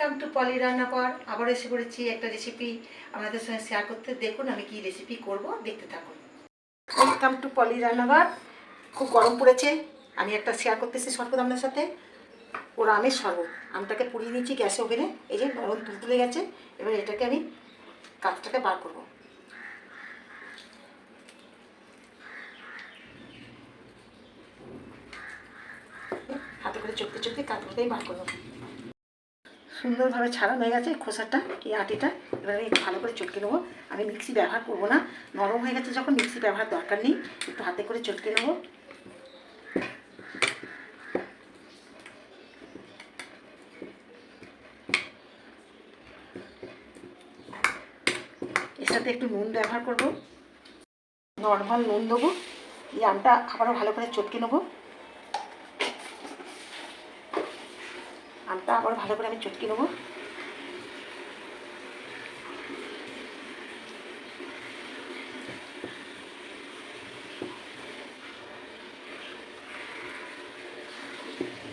Welcome to পলি রান্নাঘর আবার এসে পড়েছি একটা রেসিপি আপনাদের সঙ্গে শেয়ার করতে। দেখুন আমি কি রেসিপি করব, দেখতে থাকুন। ওয়েলকাম টু পলি রান্নাঘর খুব গরম পড়েছে। আমি একটা শেয়ার করতেছি শরবত আপনার সাথে। ওর আমের শরবত। আমটাকে পুড়িয়ে নিয়েছি গ্যাসে ওভেনে। এই যে নরম তুলতুলে গেছে। এবার এটাকে আমি কাঠটাকে বার করব। হাতে করে চটকে চটকে কাঠটাকেই বার করব সুন্দরভাবে ছাড়ানো হয়ে গেছে খোসাটা, এই আটিটা। এবার আমি ভালো করে চটকে নেব। আমি মিক্সি ব্যবহার করব না। নরম হয়ে গেছে যখন, মিক্সি ব্যবহার দরকার নেই। একটু হাতে করে চটকে নেব। এর সাথে একটু নুন ব্যবহার করব। নর্মাল নুন দেবো। এই আমটা আবারও ভালো করে চটকে নেব। আমটা আবার ভালো করে আমি চটকে নেব।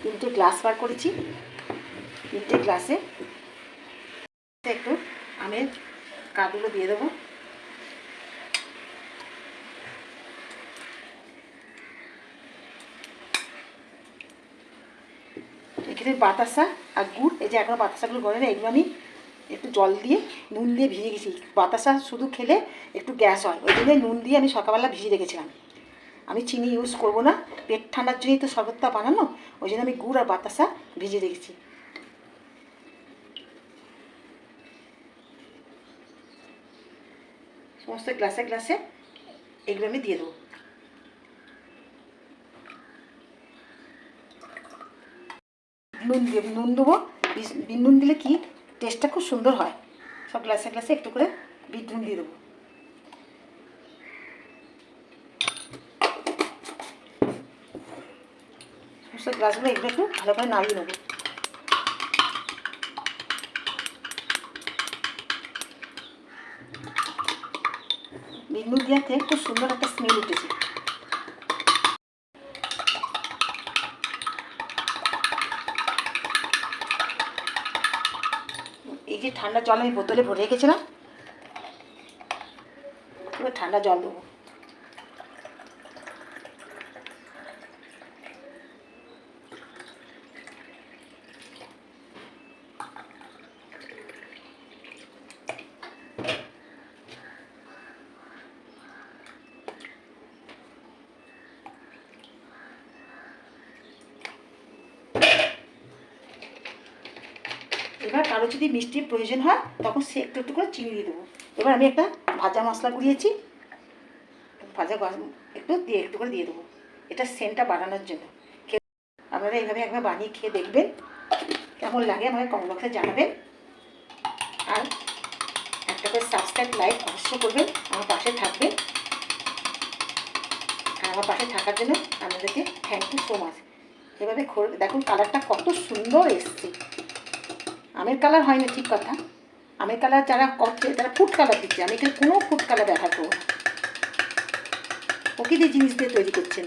তিনটে গ্লাস বার করেছি। তিনটে গ্লাসে একটু আমের কাঠগুলো দিয়ে দেবো। এখানে বাতাসা আর গুড়, এই যে এখনও বাতাসাগুলো গলে না এগুলো আমি একটু জল দিয়ে, নুন দিয়ে ভিজে গেছি। বাতাসা শুধু খেলে একটু গ্যাস হয়। ওই জন্য নুন দিয়ে আমি সকালবেলা ভিজে রেখেছিলাম। আমি চিনি ইউজ করব না। পেট ঠান্ডার জন্যই তো শরবতটা বানানো। ওই জন্য আমি গুড় আর বাতাসা ভিজে রেখেছি। সমস্ত গ্লাসে গ্লাসে এগুলো আমি দিয়ে দেবো। নুন দিয়ে, নুন দেবো। বিট নুন দিলে কি? টেস্টটা খুব সুন্দর হয়। সব গ্লাসে গ্লাসে একটু করে বিট নুন দিয়ে দেবো। সমস্ত গ্লাসগুলো এগুলো একটু ভালো করে নাড়িয়ে নেব। বিট নুন দেওয়াতে খুব সুন্দর একটা স্মেল উঠেছে। ঠান্ডা জল আমি বোতলে ভরে রেখেছিলাম। ঠান্ডা জল দেবো। এবার কারও যদি মিষ্টির প্রয়োজন হয়, তখন সে একটু একটু করে চিনি দিয়ে দেবো। এবার আমি একটা ভাজা মশলা গুঁড়িয়েছি ভাজা একটু দিয়ে, একটু করে দিয়ে দেবো। এটা সেন্টটা বাড়ানোর জন্য। আপনারা এইভাবে একবার বানিয়ে খেয়ে দেখবেন। কেমন লাগে আমাকে কমেন্ট বক্সে জানাবেন। আর একটা করে সাবস্ক্রাইব লাইক অবশ্যই করবেন। আমার পাশে থাকবেন। আর আমার পাশে থাকার জন্য আপনাদেরকে থ্যাংক ইউ সো মাচ এভাবে দেখুন কালারটা কত সুন্দর এসছে। আমের কালার হয় না ঠিক কথা। আমের কালার যারা করছে তারা ফুড কালার দিচ্ছে, আমি এখানে কোনো ফুড কালার ব্যবহার করব প্রকৃতির জিনিস দিয়ে তৈরি করছেন।